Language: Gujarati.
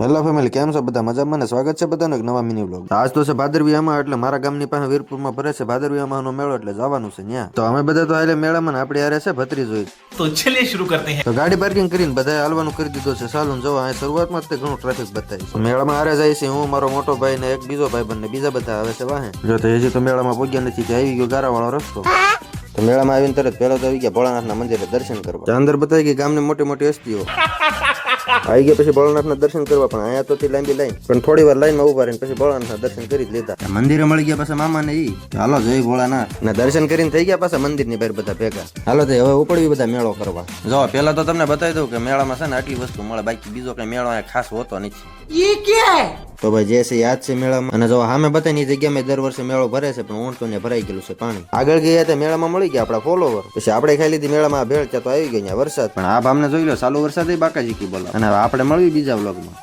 હેલો ફેમિલી કેમ છો બધા? મજામાં? ને સ્વાગત છે બધાનો એક નવા મિની બ્લોગ આજ તો છે ભાદરવિયામાં એટલે મારા ગામની પાસે વીરપુરમાં ભરે છે ભાદરવિયામાં મેળો એટલે જવાનું છે ન્યા. તો અમે બધા તો હાલે મેળામાં આપણે હારે છે ભત્રી જોઈ તો છેલ્લે શરૂ કરતે હે. તો ગાડી પાર્કિંગ કરીને બધાએ હાલવાનું કરી દીધો છે. સાલું જો અહીં શરૂઆતમાં જ તે ઘણું ટ્રાફિક બતાવી છે. મેળામાં હારે જાય છે હું મારો મોટો ભાઈ ને એક બીજો ભાઈ બંને બીજા બધા આવે છે વાહે. જો તો હજી તો મેળામાં પહોંચ્યા નથી કે આવી ગયો ગારાવાળો રસ્તો. તો મેળામાં આવીને તરત પહેલો તો આવી ગયા ભોળાનાથના મંદિરે દર્શન કરવા. અંદર બતાવી ગઈ ગામની મોટી મોટી હસ્તીઓ. આવી ગયા પછી ભોળાનાથના દર્શન કરવા પણ અહીંયા તો થી લાંબી લાઈન. પણ થોડી વાર લાઈનમાં ઊભા રહીને પછી ભોળાનાથના દર્શન કરી જ લીધા. મંદિરે મળી ગયા પાછા મામા ને ઈ. હાલો જય ભોળાનાથ. ને દર્શન કરીને થઈ ગયા પાછા મંદિરની બહાર બધા ભેગા. હાલો તો હવે ઉપડવી બધા મેળો કરવા. જો પેલા તો તમને બતાવી દઉં કે મેળામાં છે ને આટલી વસ્તુ મળે બાકી બીજો કઈ મેળો અહીંયા ખાસ હોતો નથી. તો ભાઈ, જે છે યાદ છે મેળામાં? અને જો સામે બતાવી જગ્યામાં દર વર્ષે મેળો ભરે છે, પણ ઊંટ ને ભરાઈ ગયેલું છે પાણી. આગળ ગયા ત્યાં મેળામાં મળી ગયા આપણા ફોલોવર પછી આપણે ખાઈ લીધી મેળામાં ભેળ ત્યાં તો આવી ગઈ વરસાદ. પણ આ ભામને જોઈ લો, ચાલુ વરસાદ બાકા જીકી બોલો અને આપણે મળવી બીજા વ્લોગમાં